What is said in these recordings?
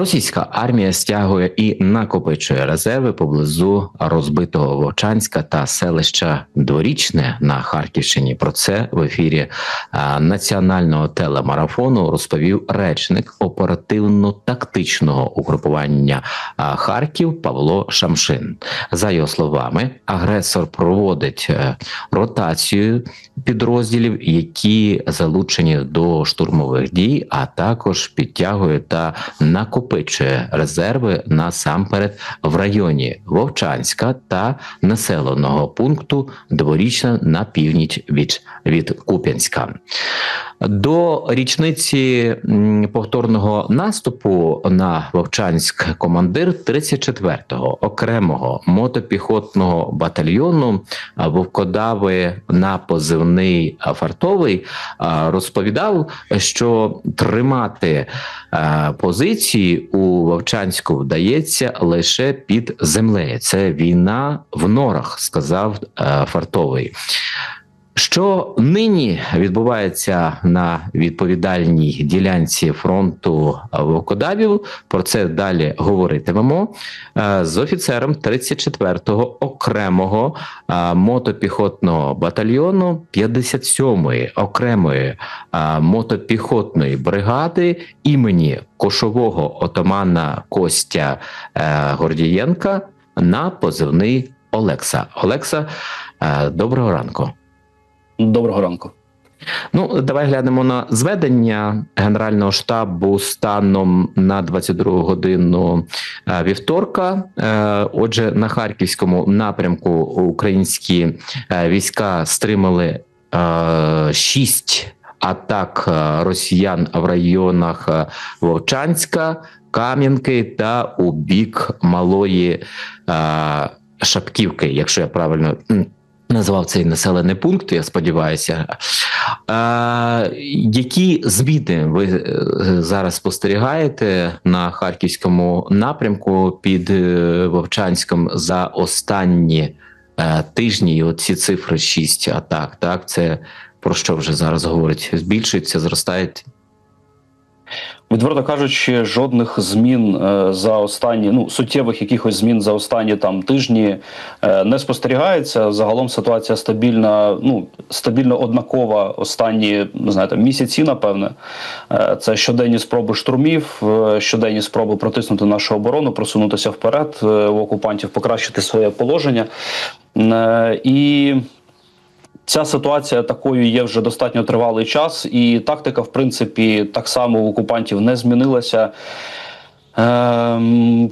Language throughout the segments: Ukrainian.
Російська армія стягує і накопичує резерви поблизу розбитого Вовчанська та селища Дворічне на Харківщині. Про це в ефірі національного телемарафону розповів речник оперативно-тактичного угрупування Харків Павло Шамшин. За його словами, агресор проводить е, ротацію підрозділів, які залучені до штурмових дій, а також підтягує та накопичує резерви насамперед в районі Вовчанська та населеного пункту Дворічна на північ від, від Куп'янська. До річниці повторного наступу на Вовчанськ командир 34-го окремого мотопіхотного батальйону Вовкодави на позивний фартовий розповідав, що тримати позиції у Вовчанську вдається лише під землею. Це війна в норах, сказав фартовий. Що нині відбувається на відповідальній ділянці фронту Вовкодавів, про це далі говоритимемо е, з офіцером 34-го окремого е, мотопіхотного батальйону 57-ї окремої е, мотопіхотної бригади імені кошового отамана Костя Гордієнка на позивний Олекса. Олекса, доброго ранку. Доброго ранку. Ну, давай глянемо на зведення Генерального штабу станом на 22 годину е, вівторка. Е, Отже, на харківському напрямку українські е, війська стримали шість атак росіян в районах Вовчанська, Кам'янки та у бік малої Шапківки, якщо я правильно назвав цей населений пункт, я сподіваюся. Е, які зміни ви зараз спостерігаєте на харківському напрямку під е, Вовчанськом за останні е, тижні? І оці цифри 6 атак, так це про що вже зараз говорить? Збільшується, зростають? Відверто кажучи, жодних змін е, за останні ну суттєвих якихось змін за останні там тижні е, не спостерігається. Загалом ситуація стабільна, ну стабільно однакова останні не знаю, там, місяці. Напевне, Е, це щоденні спроби штурмів, щоденні спроби протиснути нашу оборону, просунутися вперед у окупантів, покращити своє положення і. Ця ситуація такою є вже достатньо тривалий час, і тактика, в принципі, так само у окупантів не змінилася. Ем,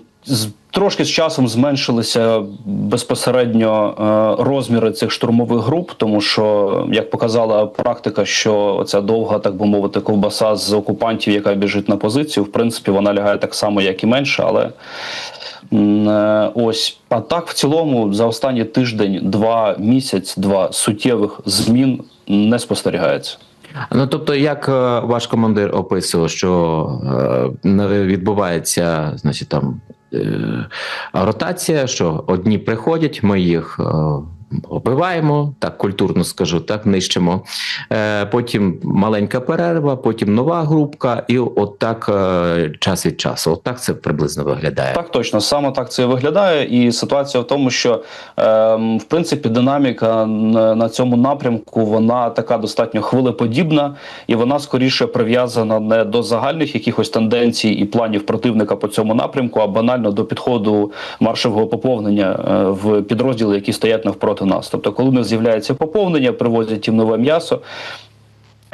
Трошки з часом зменшилися безпосередньо е, розміри цих штурмових груп, тому що, як показала практика, що ця довга, так би мовити, ковбаса з окупантів, яка біжить на позицію, в принципі, вона лягає так само, як і менше, але ось. А так, в цілому, за останній тиждень, два місяць, два суттєвих змін не спостерігається. Ну тобто, як е, ваш командир описував, що е, відбувається, значить, там е, ротація, що одні приходять, ми їх. е, Оббиваємо, так культурно скажу, так нищимо. Е, потім маленька перерва, потім нова групка, і от так е, час від часу. От так це приблизно виглядає. Так, точно саме так це виглядає. І ситуація в тому, що ем, в принципі динаміка на, цьому напрямку вона така достатньо хвилеподібна, і вона скоріше прив'язана не до загальних якихось тенденцій і планів противника по цьому напрямку, а банально до підходу маршового поповнення е, в підрозділи, які стоять навпроти нас. Тобто, коли у нас з'являється поповнення, привозять їм нове м'ясо.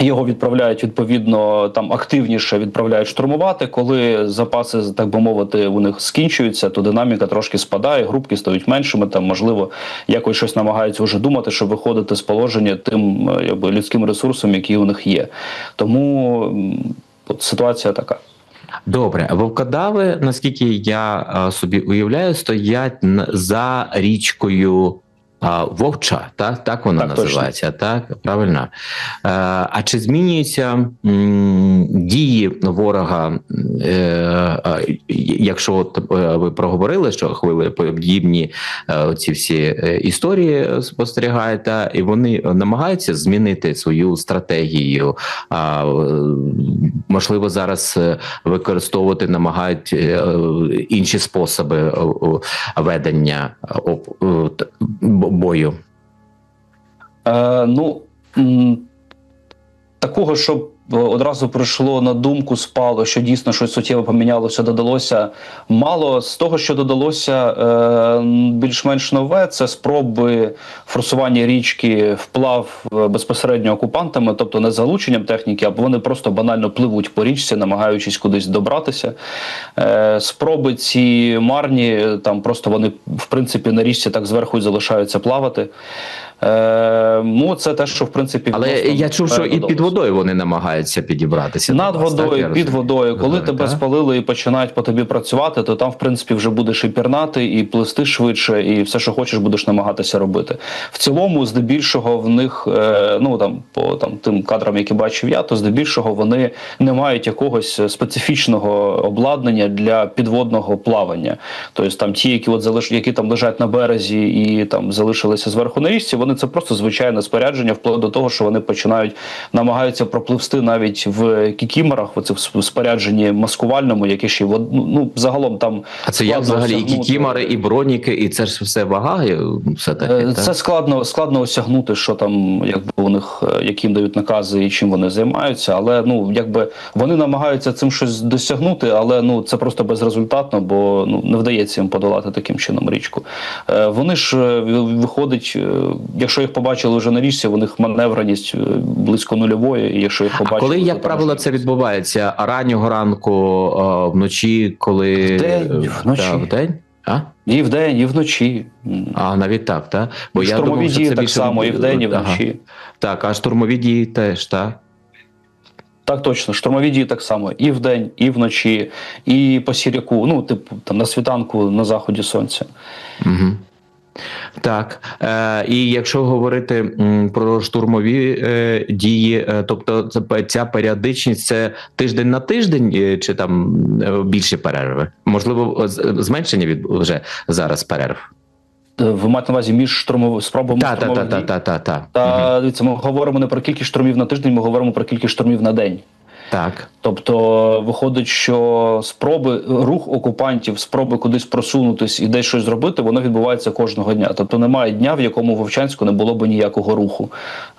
Його відправляють відповідно там активніше відправляють штурмувати. Коли запаси, так би мовити, у них скінчуються, то динаміка трошки спадає, групки стають меншими. Там можливо якось щось намагаються вже думати, щоб виходити з положення тим е, якби людським ресурсом, який у них є. Тому от ситуація така. Добре, вовкодави, наскільки я е, собі уявляю, стоять за річкою а, Вовча, так, так вона Так, точно. називається, так правильно. А чи змінюються м, дії ворога? Е, Якщо от, е, ви проговорили, що хвили подібні е, ці всі історії спостерігаєте, і вони намагаються змінити свою стратегію. А можливо, зараз використовувати намагають інші способи ведення бою. Е, ну такого, щоб одразу прийшло на думку, спало, що дійсно щось суттєво помінялося, додалося мало. З того, що додалося е, більш-менш нове, це спроби форсування річки вплав е, безпосередньо окупантами, тобто не залученням техніки, а вони просто банально пливуть по річці, намагаючись кудись добратися. Е, спроби ці марні, там просто вони в принципі на річці так зверху і залишаються плавати. Е, ну, це те, що в принципі Але я чув, що і під водою вони намагаються підібратися. Над до вас, так, водою, під водою, коли Водою, тебе так? спалили і починають по тобі працювати, то там, в принципі, вже будеш і пірнати, і плисти швидше, і все, що хочеш, будеш намагатися робити. В цілому, здебільшого, в них, е, ну там по там тим кадрам, які бачив я, то здебільшого вони не мають якогось специфічного обладнання для підводного плавання. Тобто там ті, які от залиш, які там лежать на березі і там залишилися зверху на річці, вони це просто звичайне спорядження, вплоть до того, що вони починають намагаються пропливсти навіть в кікімерах, в цих спорядженні маскувальному, яке ще ну, ну загалом там А це як взагалі і осягнути. і броніки, і це ж все вага, все таки. Е, Це складно складно осягнути, що там якби у них е, яким дають накази і чим вони займаються. Але ну якби вони намагаються цим щось досягнути, але ну це просто безрезультатно, бо ну не вдається їм подолати таким чином річку. Е, Вони ж виходить, якщо їх побачили вже на річці, у них маневреність е, близько нульової. І якщо їх А коли, як правило, це відбувається? раннього ранку, вночі, коли Вдень, Е, вночі. та, вдень? А? і вдень, і вночі. А, навіть так, так? Бо я Штурмові думав, що дії це так більше само, і вдень, і Ага. вночі. Так, а штурмові дії теж, так? Так, точно, штурмові дії так само і вдень, і вночі, і по сіряку, ну, типу, там на світанку на заході сонця. Угу. Так, е, і якщо говорити про штурмові е, дії, е, тобто це ця періодичність це тиждень на тиждень, е, чи там е, більші перерви? Можливо, зменшення від вже зараз перерв? Ви маєте на увазі між штурмовими спробами Та, та, та, та, дій? та, та, та. Та дивіться, ми говоримо не про кількість штурмів на тиждень, ми говоримо про кількість штурмів на день. Так. Тобто виходить, що спроби рух окупантів, спроби кудись просунутись і десь щось зробити, воно відбувається кожного дня. Тобто немає дня, в якому в Вовчанську не було б ніякого руху.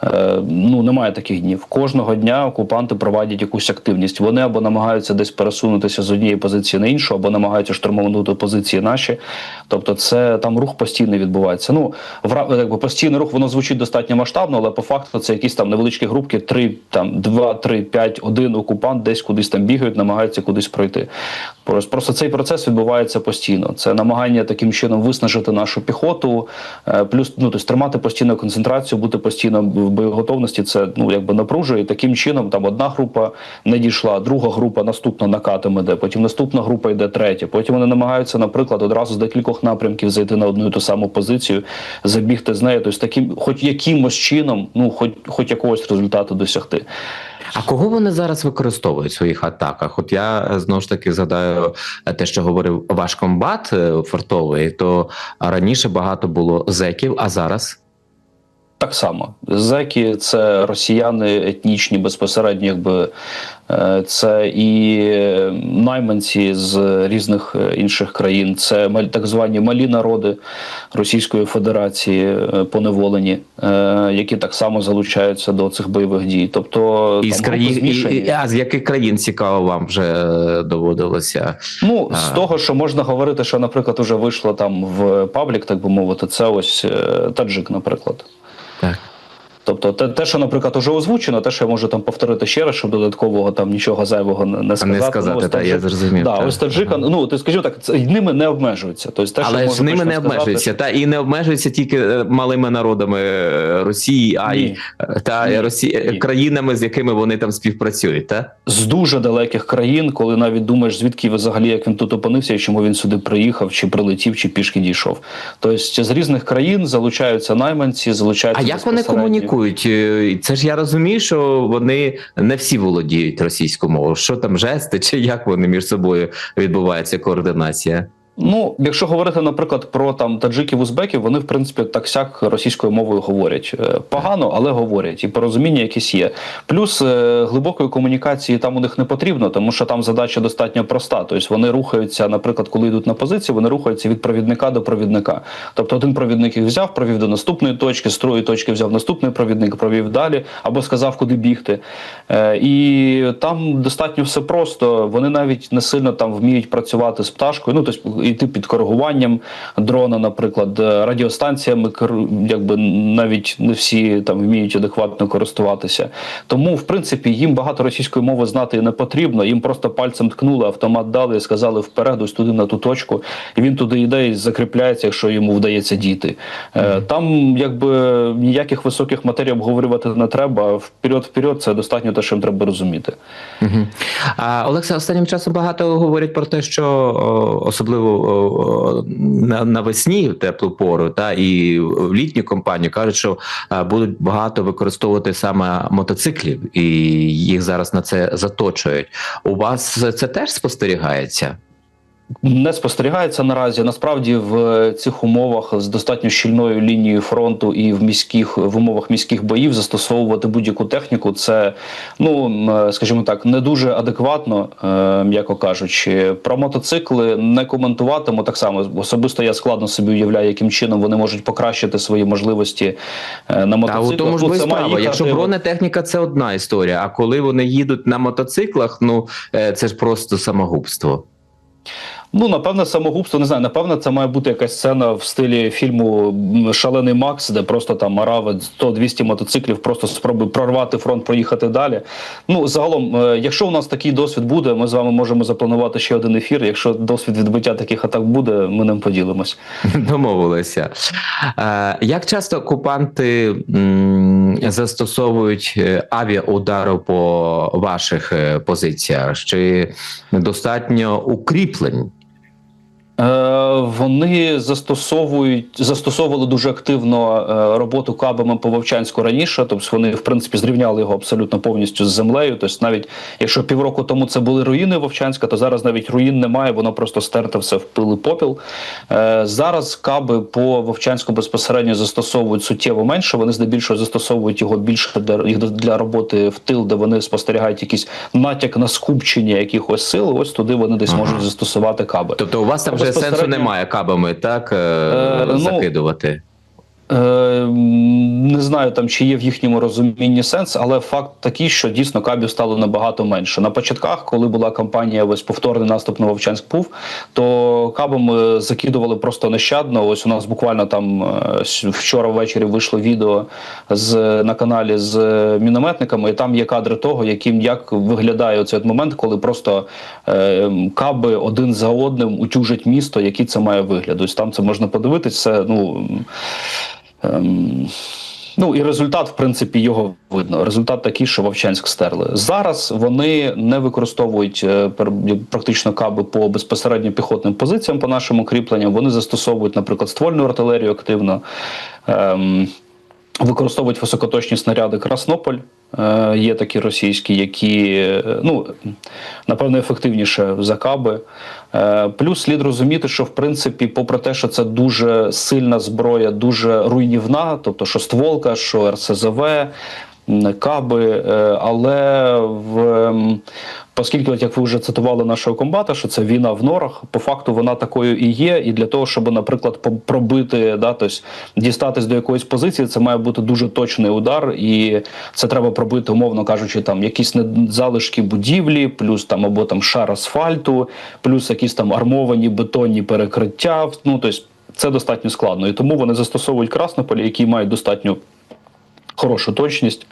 Е, ну немає таких днів. Кожного дня окупанти проводять якусь активність. Вони або намагаються десь пересунутися з однієї позиції на іншу, або намагаються штурмувати позиції наші. Тобто, це там рух постійно відбувається. Ну в постійний рух воно звучить достатньо масштабно, але по факту це якісь там невеличкі групки: три, там два, три, п'ять, один окупант десь кудись там бігають, намагаються кудись пройти. Просто, цей процес відбувається постійно. Це намагання таким чином виснажити нашу піхоту, е, плюс ну тобто, тримати постійну концентрацію, бути постійно в боєготовності. Це ну якби напружує. І таким чином там одна група не дійшла, друга група наступна накатом іде, потім наступна група йде третя. Потім вони намагаються, наприклад, одразу з декількох напрямків зайти на одну і ту саму позицію, забігти з нею. Тобто таким, хоч якимось чином, ну хоч хоч якогось результату досягти. А кого вони зараз використовують в своїх атаках? От я е, знову ж таки згадаю е, те, що говорив ваш комбат е, фортовий, то раніше багато було зеків, а зараз Так само зеки це росіяни етнічні, безпосередньо, якби е, це і найманці з різних е, інших країн, це так звані малі народи Російської Федерації е, поневолені, які так само залучаються до цих бойових дій. Тобто із там країн і, і- а з яких країн цікаво вам вже доводилося? Ну, з А. того, що можна говорити, що, наприклад, вже вийшло там в паблік, так би мовити, це ось таджик, наприклад. Так. Тобто, те, те, що, наприклад, уже озвучено, те, що я можу там повторити ще раз, щоб додаткового там нічого зайвого не, не сказати. Не сказати, ось та, я зрозумів, Да, так. ось таджика, ну ти скажу так, це ними не обмежуються. Тобто, те, що Але можу ж ними не обмежується, та і не обмежується тільки е, малими народами е, Росії, а й е, та Ні. Росії Ні. країнами, з якими вони там співпрацюють, та з дуже далеких країн, коли навіть думаєш, звідки взагалі як він тут опинився, і чому він сюди приїхав, чи прилетів, чи пішки дійшов. Тобто з різних країн залучаються найманці, залучаються. А як вони комунікують? Е, Це ж я розумію, що вони не всі володіють російською мовою. Що там жести, чи як вони між собою відбувається координація? Ну, якщо говорити, наприклад, про там таджиків, узбеків, вони в принципі так сяк російською мовою говорять Е, погано, але говорять, і порозуміння якісь є. Плюс е, глибокої комунікації там у них не потрібно, тому що там задача достатньо проста. Тобто вони рухаються, наприклад, коли йдуть на позиції, вони рухаються від провідника до провідника. Тобто один провідник їх взяв, провів до наступної точки, з другої точки взяв наступний провідник, провів далі або сказав, куди бігти. Е, і там достатньо все просто. Вони навіть не сильно там вміють працювати з пташкою. Ну тобто йти під коригуванням дрона, наприклад, е, радіостанціями, якби навіть не всі там вміють адекватно користуватися. Тому, в принципі, їм багато російської мови знати не потрібно. Їм просто пальцем ткнули, автомат дали і сказали вперед, ось туди на ту точку, і він туди йде і закріпляється, якщо йому вдається дійти. Е, Там якби ніяких високих матерій обговорювати не треба. Вперед-вперед це достатньо те, що їм треба розуміти. Угу. А Олекса, останнім часом багато говорять про те, що особливо навесні в теплу пору, та і в літню компанію кажуть, що будуть багато використовувати саме мотоциклів, і їх зараз на це заточують. У вас це теж спостерігається? Не спостерігається наразі. Насправді в цих умовах з достатньо щільною лінією фронту і в міських в умовах міських боїв застосовувати будь-яку техніку. Це ну скажімо так, не дуже адекватно, е, м'яко кажучи. Про мотоцикли не коментуватиму так само. Особисто я складно собі уявляю, яким чином вони можуть покращити свої можливості е, на мотоциклах. у тому ж Ну, справа. Якщо бронетехніка, це одна історія. А коли вони їдуть на мотоциклах, ну е, це ж просто самогубство. Ну, напевне, самогубство, не знаю. Напевне, це має бути якась сцена в стилі фільму Шалений Макс, де просто там арави 100-200 мотоциклів, просто спробує прорвати фронт, проїхати далі. Ну, загалом, е, якщо у нас такий досвід буде, ми з вами можемо запланувати ще один ефір. Якщо досвід відбиття таких атак буде, ми ним поділимось. Домовилися. Е, Як часто окупанти застосовують е, авіаудари по ваших позиціях? Чи достатньо укріплень? Е, вони застосовують застосовували дуже активно е, роботу кабами по Вовчанську раніше. Тобто вони в принципі зрівняли його абсолютно повністю з землею. Тобто, навіть якщо півроку тому це були руїни Вовчанська, то зараз навіть руїн немає, воно просто стерте все в пил і попіл. Е, зараз каби по Вовчанську безпосередньо застосовують суттєво менше. Вони здебільшого застосовують його більше для, їх для роботи в тил, де вони спостерігають якийсь натяк на скупчення якихось сил. Ось туди вони десь Ага. можуть застосувати каби. Тобто у вас там вже Безпосередньо- сенсу немає кабами, так е, Е, ну, закидувати? Е, не знаю там, чи є в їхньому розумінні сенс, але факт такий, що дійсно кабів стало набагато менше. На початках, коли була кампанія ось повторний наступ на Вовчанськ був, то кабами закидували просто нещадно. Ось у нас буквально там е, вчора ввечері вийшло відео з на каналі з мінометниками, і там є кадри того, яким як виглядає цей момент, коли просто е, каби один за одним утюжать місто, який це має вигляд. Ось там це можна подивитись. Це ну. Ем, Ну і результат, в принципі, його видно. Результат такий, що Вовчанськ стерли. Зараз вони не використовують е, практично каби по безпосередньо піхотним позиціям по нашим укріпленням. Вони застосовують, наприклад, ствольну артилерію активно. Ем, Використовують високоточні снаряди Краснополь. Е, є такі російські, які е, ну напевно ефективніше за каби. Е, плюс слід розуміти, що в принципі, попри те, що це дуже сильна зброя, дуже руйнівна, тобто що стволка, що РСЗВ, каби, е, але в. Оскільки, як ви вже цитували нашого комбата, що це війна в норах, по факту вона такою і є. І для того, щоб, наприклад, пробити, да, тобто дістатись до якоїсь позиції, це має бути дуже точний удар, і це треба пробити, умовно кажучи, там якісь залишки будівлі, плюс там або там шар асфальту, плюс якісь там армовані бетонні перекриття. Ну тобто це достатньо складно. І тому вони застосовують Краснополі, які мають достатньо хорошу точність.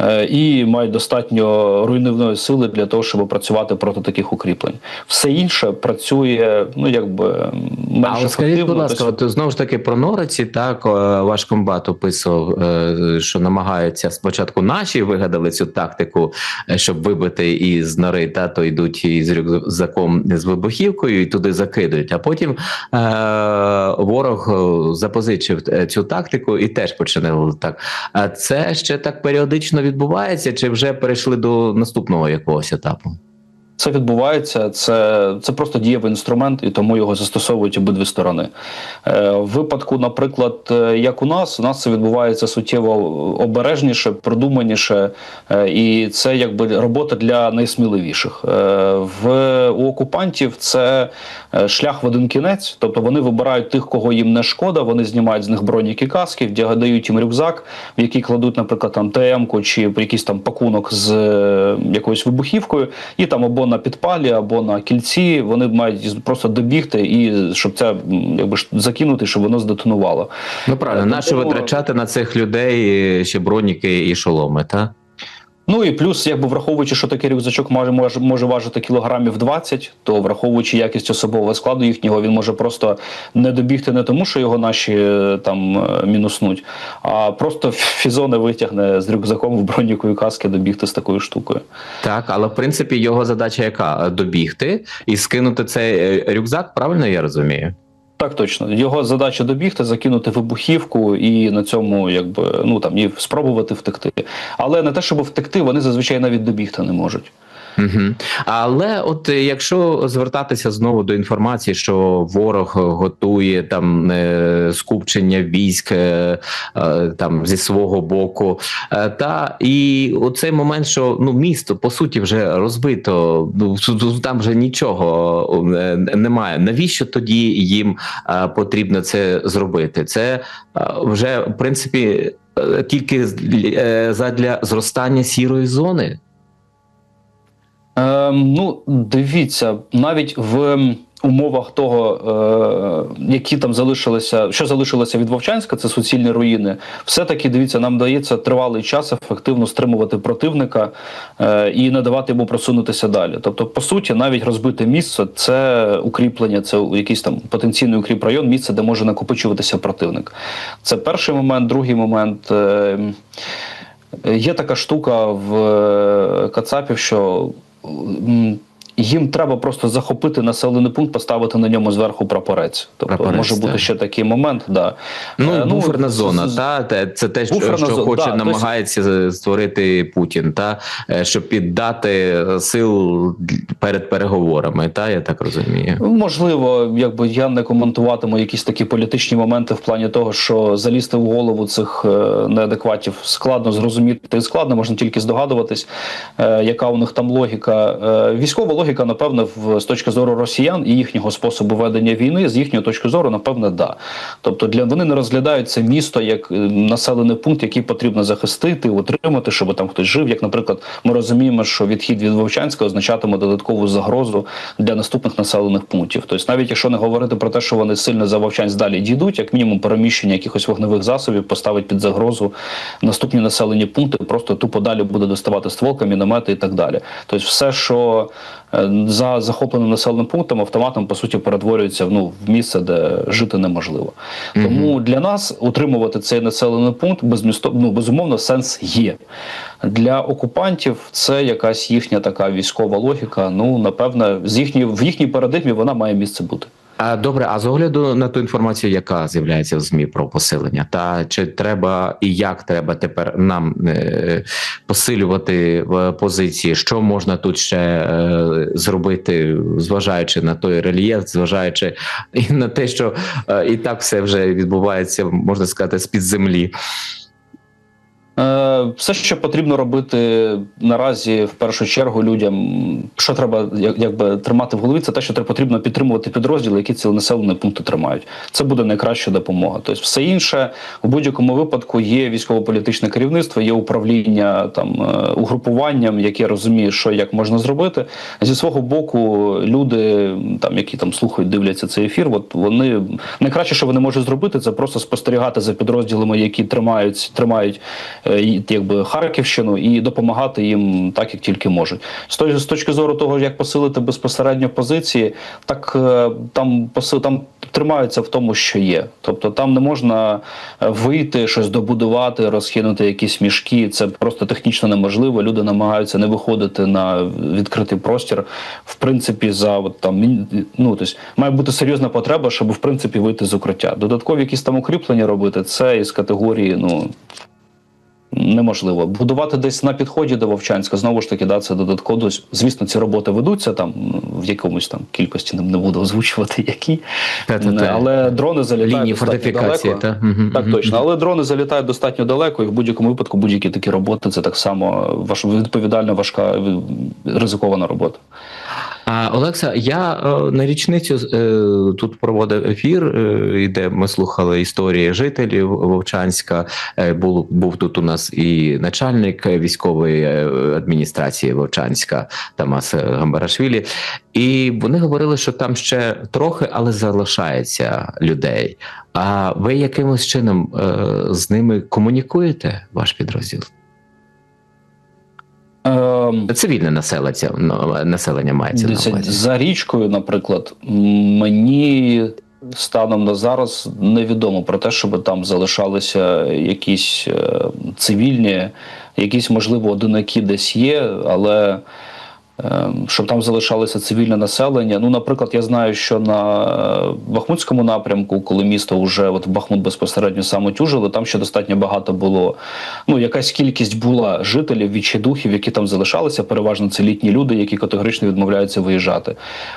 Е, І мають достатньо руйнівної сили для того, щоб працювати проти таких укріплень. Все інше працює, ну якби менш А от скажіть, будь ласка, от знову ж таки про Нориці, так е, ваш комбат описував, е, що намагаються спочатку наші вигадали цю тактику, щоб вибити із нори, та то йдуть із рюкзаком з вибухівкою і туди закидують. А потім е, ворог запозичив цю тактику і теж починав так. А це ще так періодично відбувається, чи вже перейшли до наступного якогось етапу? Це відбувається, це, це просто дієвий інструмент, і тому його застосовують обидві сторони. Е, в випадку, наприклад, е, як у нас, у нас це відбувається суттєво обережніше, продуманіше, е, і це якби робота для найсміливіших. Е, в у окупантів це е, шлях в один кінець, тобто вони вибирають тих, кого їм не шкода. Вони знімають з них броніки каски, вдягають їм рюкзак, в який кладуть, наприклад, там ТМ-ку чи якийсь там пакунок з е, якоюсь вибухівкою, і там або на підпалі, або на кільці. Вони мають просто добігти і щоб це якби закинути, щоб воно здетонувало. Ну правильно, на що витрачати на цих людей е, ще броніки і шоломи, та? Ну і плюс, якби враховуючи, що такий рюкзачок може, може, може важити кілограмів 20, то враховуючи якість особового складу їхнього, він може просто не добігти не тому, що його наші е, там е, мінуснуть, а просто фізони витягне з рюкзаком в броніку і каски добігти з такою штукою. Так, але в принципі його задача яка? Добігти і скинути цей е, рюкзак, правильно я розумію? Так точно. Його задача добігти, закинути вибухівку і на цьому, якби ну там і спробувати втекти. Але не те, щоб втекти, вони зазвичай навіть добігти не можуть. Угу. Але от е, якщо звертатися знову до інформації, що ворог готує там е, скупчення військ е, там зі свого боку, та і оцей момент, що ну місто по суті вже розбито, ну там вже нічого немає. Навіщо тоді їм потрібно це зробити? Це вже в принципі тільки задля зростання сірої зони. Ем, ну, дивіться, навіть в ем, умовах того, е, які там залишилися, що залишилося від Вовчанська, це суцільні руїни. Все-таки дивіться, нам дається тривалий час ефективно стримувати противника е, і не давати йому просунутися далі. Тобто, по суті, навіть розбите місце це укріплення, це якийсь там потенційний укріп район, місце, де може накопичуватися противник. Це перший момент, другий момент. Е, Є така штука в е, Кацапів, що м, їм треба просто захопити населений пункт, поставити на ньому зверху прапорець. Тобто Прапорець, може бути так. ще такий момент. Да. Ну, Е, буферна з- зона, з- та це те, що, що зона, хоче да, намагається створити Путін, та е, щоб піддати сил перед переговорами. Та я так розумію. Можливо, якби я не коментуватиму якісь такі політичні моменти в плані того, що залізти в голову цих е, неадекватів складно зрозуміти. Складно можна тільки здогадуватись, е, яка у них там логіка. Військова логіка, напевне, в з точки зору росіян і їхнього способу ведення війни, з їхньої точки зору, напевне, да. Тобто для вони не розглядають це місто як е, населений пункт, який потрібно захистити, утримати, щоб там хтось жив. Як, наприклад, ми розуміємо, що відхід від Вовчанська означатиме додаткову загрозу для наступних населених пунктів. Тобто, навіть якщо не говорити про те, що вони сильно за Вовчанськ далі дійдуть, як мінімум переміщення якихось вогневих засобів поставить під загрозу наступні населені пункти, просто тупо далі буде доставати стволка, міномети і так далі. Тобто, все, що е, за захопленим населеним пунктом, автоматом по суті перетворюється в, ну, в місце, де жити неможливо. Тому для нас утримувати цей населений пункт безмісто, ну, безумовно сенс є. Для окупантів це якась їхня така військова логіка. Ну напевне, з їхні в їхній парадигмі вона має місце бути. Добре, а з огляду на ту інформацію, яка з'являється в змі про посилення, та чи треба і як треба тепер нам е, посилювати в позиції, що можна тут ще е, зробити, зважаючи на той рельєф, зважаючи і на те, що е, і так все вже відбувається, можна сказати, з під землі. Е, Все, що потрібно робити наразі, в першу чергу, людям, що треба якби тримати в голові, це те, що треба потрібно підтримувати підрозділи, які ці населені пункти тримають. Це буде найкраща допомога. Тобто, все інше у будь-якому випадку є військово-політичне керівництво, є управління там е, угрупуванням, яке розуміє, що як можна зробити. Зі свого боку, люди, там які там слухають, дивляться цей ефір. От вони найкраще, що вони можуть зробити, це просто спостерігати за підрозділами, які тримають, тримають якби Харківщину, і допомагати їм так, як тільки можуть. З точки зору того, як посилити безпосередньо позиції, так е, там посил там тримаються в тому, що є. Тобто там не можна е, вийти, щось добудувати, розхинути якісь мішки. Це просто технічно неможливо. Люди намагаються не виходити на відкритий простір. В принципі, за от там ну тобто, має бути серйозна потреба, щоб в принципі вийти з укриття. Додаткові якісь там укріплення робити. Це із категорії, ну. Неможливо будувати десь на підході до Вовчанська. Знову ж таки, да, це додатково. Звісно, ці роботи ведуться там в якомусь там кількості. Не, не буду озвучувати які, Та-та-та. але дрони залітають Лінії достатньо далеко. та? Мгм, Так мгм, точно, але дрони залітають достатньо далеко, і в будь-якому випадку будь-які такі роботи це так само ваш відповідальна, важка е, ризикована робота. Олекса, я е, на річницю е, тут проводив ефір, е, де ми слухали історії жителів Вовчанська. Був, був тут у нас і начальник військової адміністрації Вовчанська Тамас Гамбарашвілі. І вони говорили, що там ще трохи, але залишається людей. А ви якимось чином з ними комунікуєте, ваш підрозділ? Ем, Цивільне населення, ну, населення мається на увазі. за річкою, наприклад, мені станом на зараз невідомо про те, щоб там залишалися якісь е, цивільні, якісь, можливо, одинаки десь є, але. Ем, Щоб там залишалося цивільне населення. Ну, наприклад, я знаю, що на е, Бахмутському напрямку, коли місто вже от Бахмут безпосередньо самотюжило, там ще достатньо багато було. Ну, якась кількість була жителів, відчайдухів, які там залишалися. Переважно це літні люди, які категорично відмовляються виїжджати.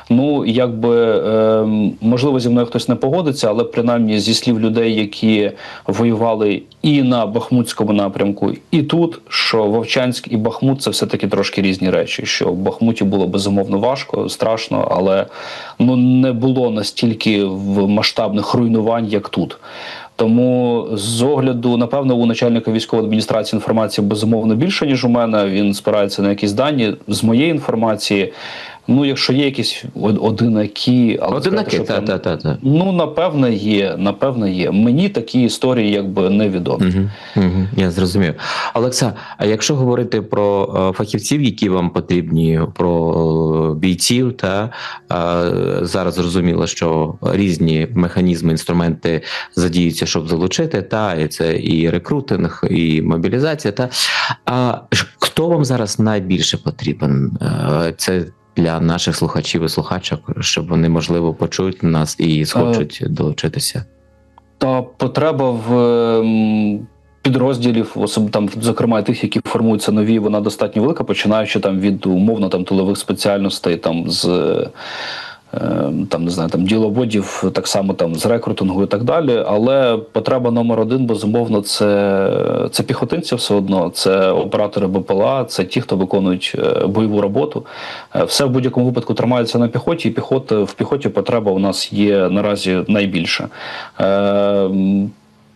Ну, якби ем, можливо, зі мною хтось не погодиться, але принаймні зі слів людей, які воювали і на Бахмутському напрямку, і тут, що Вовчанськ і Бахмут це все-таки трошки різні речі. Що Бахмуті було безумовно важко, страшно, але ну не було настільки в масштабних руйнувань, як тут. Тому з огляду, напевно, у начальника військової адміністрації інформації безумовно більше, ніж у мене. Він спирається на якісь дані. З моєї інформації, ну якщо є якісь одинакі, але Одинаки, сказати, та, та, та, та. Ну, напевне, є. Напевно, є. Мені такі історії якби невідомі. Угу, угу, я зрозумів. Олекса, а якщо говорити про е, фахівців, які вам потрібні, про е, бійців, та е, зараз зрозуміло, що різні механізми, інструменти задіються, щоб залучити, та і це і рекрутинг, і мобілізація. Та а хто вам зараз найбільше потрібен? Це для наших слухачів і слухачок, щоб вони можливо почують нас і схочуть долучитися. Та потреба в ем, підрозділів, особ там, зокрема тих, які формуються нові, вона достатньо велика, починаючи там від умовно там тилових спеціальностей, там з. Е, Там не знаю, там діловодів, так само там з рекрутингу і так далі. Але потреба номер один, безумовно, це, це піхотинці все одно, це оператори БПЛА, це ті, хто виконують е, бойову роботу. Е, Все в будь-якому випадку тримається на піхоті, і піхот в піхоті потреба у нас є наразі найбільша.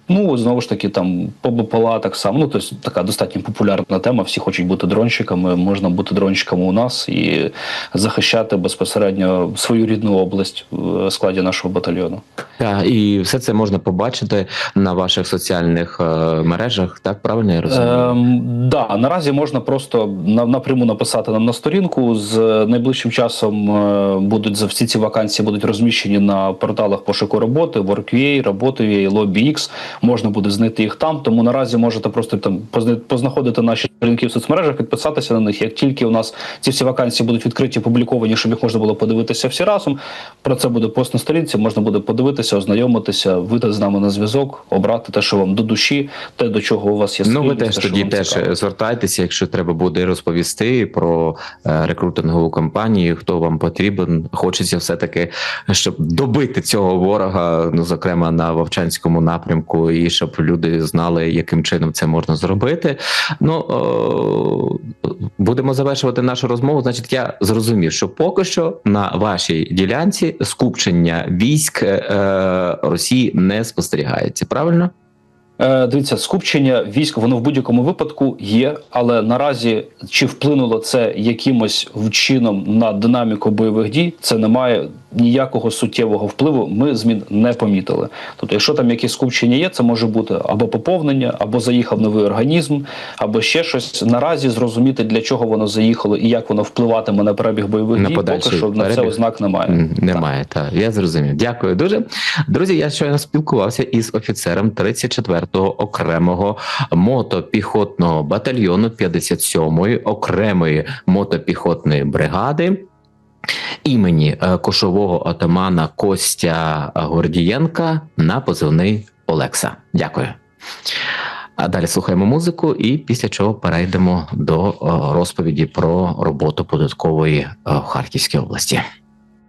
Ну, знову ж таки, там по БПЛА так само. Ну, тобто така достатньо популярна тема. Всі хочуть бути дронщиками. Можна бути дронщиками у нас і захищати безпосередньо свою рідну область в складі нашого батальйону. Так, і все це можна побачити на ваших соціальних е, мережах, так правильно я розумію? Ем, да, наразі можна просто на, напряму написати нам на сторінку. З найближчим часом е, будуть за всі ці вакансії будуть розміщені на порталах пошуку роботи, Work.ua, Роботи.ua, LobbyX. Можна буде знайти їх там. Тому наразі можете просто там позна- познаходити наші сторінки в соцмережах, підписатися на них. Як тільки у нас ці всі вакансії будуть відкриті, опубліковані, щоб їх можна було подивитися всі разом. Про це буде пост на сторінці. Можна буде подивитися, ознайомитися, вийти з нами на зв'язок, обрати те, що вам до душі, те, до чого у вас є Ну, ви теж тоді теж звертайтеся, якщо треба буде розповісти про е, рекрутингову кампанію, хто вам потрібен. Хочеться все таки, щоб добити цього ворога, ну зокрема на Вовчанському напрямку і щоб люди знали, яким чином це можна зробити. Ну е, будемо завершувати нашу розмову. Значить, я зрозумів, що поки що на вашій ділянці скупчення військ е, Росії не спостерігається. Правильно? Е, Дивіться, скупчення військ воно в будь-якому випадку є, але наразі чи вплинуло це якимось чином на динаміку бойових дій, це не має ніякого суттєвого впливу. Ми змін не помітили. Тобто, якщо там якісь скупчення є, це може бути або поповнення, або заїхав новий організм, або ще щось. Наразі зрозуміти для чого воно заїхало і як воно впливатиме на перебіг бойових На дій, поки що на це ознак немає. Немає, так. Я зрозумів. Дякую дуже. Друзі, я щойно спілкувався із офіцером 34-го окремого мотопіхотного батальйону 57-ї окремої мотопіхотної бригади. Імені е, кошового отамана Костя Гордієнка на позивний Олекса. Дякую. А далі слухаємо музику, і після чого перейдемо до е, розповіді про роботу податкової е, в Харківській області.